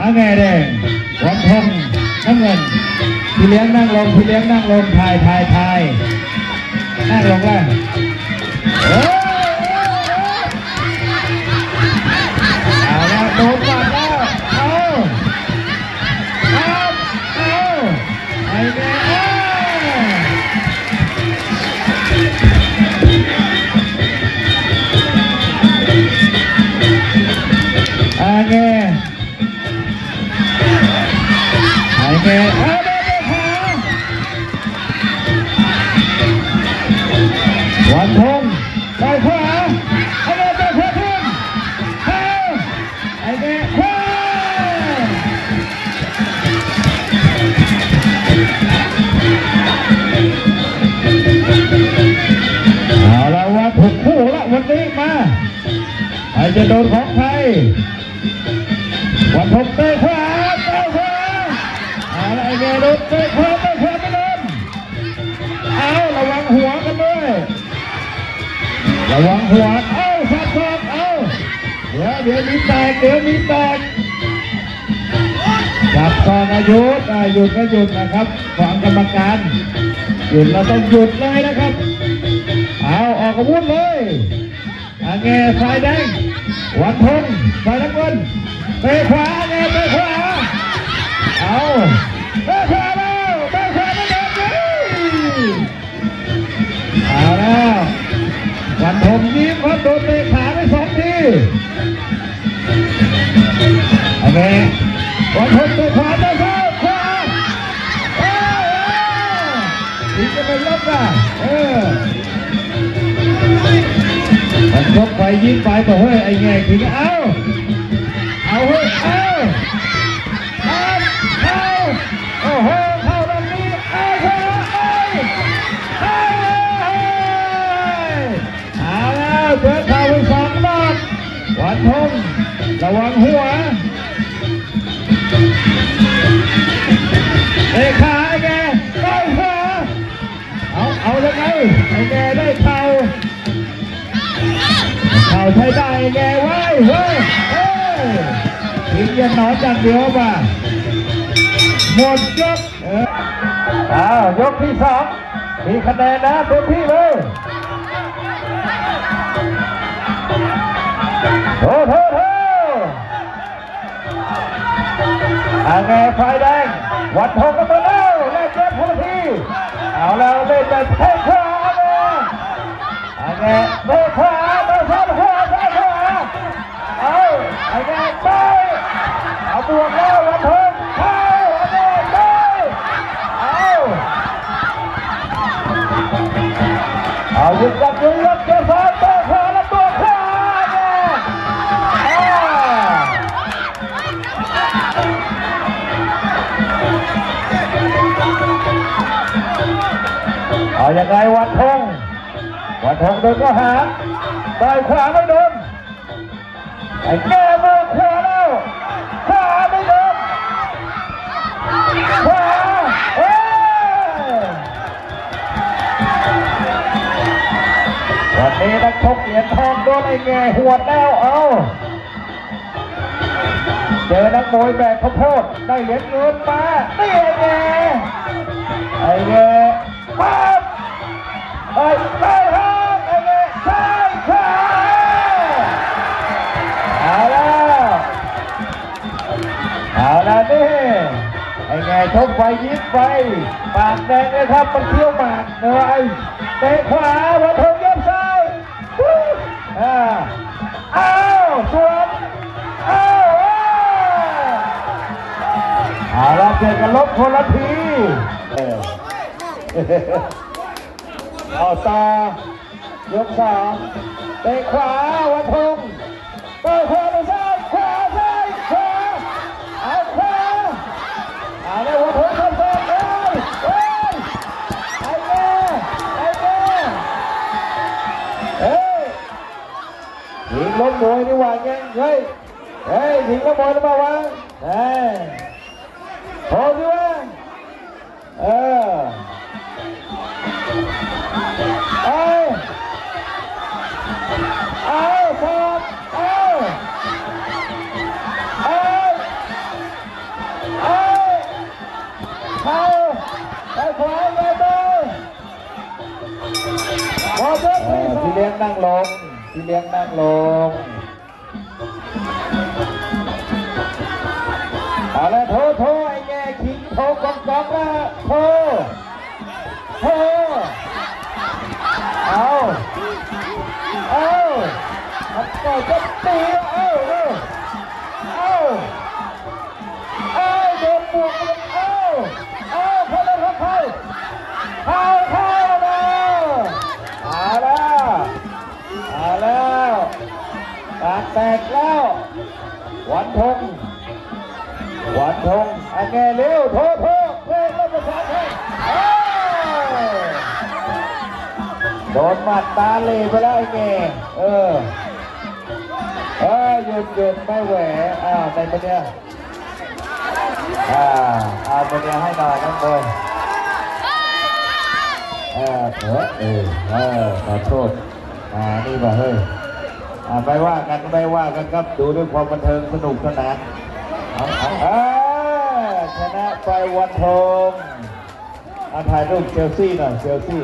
อาแง่แดงวันทองน้ำเงินพี่เลี้ยงนั่งลงพี่เลี้ยงนั่งลงถ่ายถ่ายถ่ายนั่งลงแล้ว เงเอาเดินไปขาวันทงไปขวาไอเงไปขวาขึ้นเข้าไอเงขวาเอาละว่าถูกคู่ละวันนี้มาใครจะโดนของใครวันทบเต้ ระวังหัวเอ้าสับสับเอ้าเดี๋ยวเดี๋ยวมีแตกเดี๋ยวมีแตกจับก่อนอายุธอ่าหยุดก็หยุดนะครับฟังกรรมการหยุดเราต้องหยุดเลยนะครับ เอาออกอาวุธเลยอาแงไฟแดงวันทงไฟน้ำเงินเตะขวาไงเตะขวาเอา วันทงเตะขวาเตะขวาขวาเออถึงจะเป็นลบอะเออมันยกไปยิงไปบอกเฮ้ยไอ้แง่ถึงเอาเอาเฮ้ยเอาเอาเอาโอ้โหเข้าตรงนี้เอาเฮ้ยเอาเอาเอาแล้วเจอเข่าไปสองดอกวันทงระวังหัว ไงไอ้แง่ได้เข่าเข่าใช้ได้แกไว้เฮ้ยเฮ้ยทิ้งยันหนอนอย่างเดียวป่ะหมดยกอออ้าวยกที่สองมีคะแนนนะเต็มที่เลยโอ้โหโหอาแงไฟแดง วัดทองกันมาแล้วแลกเกมคนละที เอาแล้วเล่นแบบเท่ ย่างไรวันทงวันทงโดนก็หาต่อยขวาไม่โดนไอ้แก้มือขวาแล้วขวาไม่โดนขวาเอ้ยวันนี้นักชกเหรียญทองโดนไอ้แง่หวแล้วเอาเจอนักมวยแบกข้าวโพดได้เหรียญเงินมานี่ไอ้แง่ไอ้แง่ปั๊บ ไอ้ไปห้องไอ้เนี่ยใช่ใช่เอาแล้วเอาแล้วนี่ไอ้ไงชกไฟยิบไฟปากแดงเลยครับมันเที่ยวหมากเหนื่อยเตะขวาวัดทงยับซ้ายอ่าอ้าวสวนอ้าวอ้าวเอาละเจอกันลบคนละที เอาตายกสาเตะขวาวันทงเตะขวาไปซ้ายขวาซ้ายขวาเอาขวาเอาเลยวันทงทำซ้ายเอ้ยเอ้ยไอ้แม่ไอ้แม่เฮ้ยหิงล้มมวยนี่หว่าไงเฮ้ยเฮ้ยหิงล้มมวยหรือเปล่าวะเฮ้ยี่เลี้ยงนั่งลงพี่เลี้ยงนั่งลงเอาละโทโทไอ้แง่ขิงโทกองกองละโทโทเอาเอามันก็จะตีเอาเอาเอาเอา ตกแล้ว หวันทงหวันทงอันแง่เร็วโทษโทษเพลงแล้วประสานเพลงโดนหมัดตาเหลไปแล้วไอ้แงเออเออหยุดหยุดไม่แหวอ่าในประเดี๋ยวอ่าเอาประเดี๋ยวให้หน่อยน้องบอเออเออเออเออขอโทษอ่านี่มาเฮ้ย ไปว่ากันไม่ว่ากันครับดูด้วยความบันเทิงสนุกสนานชนะไปวันทองอาถ่ายรูปเชลซีหน่อยเชลซี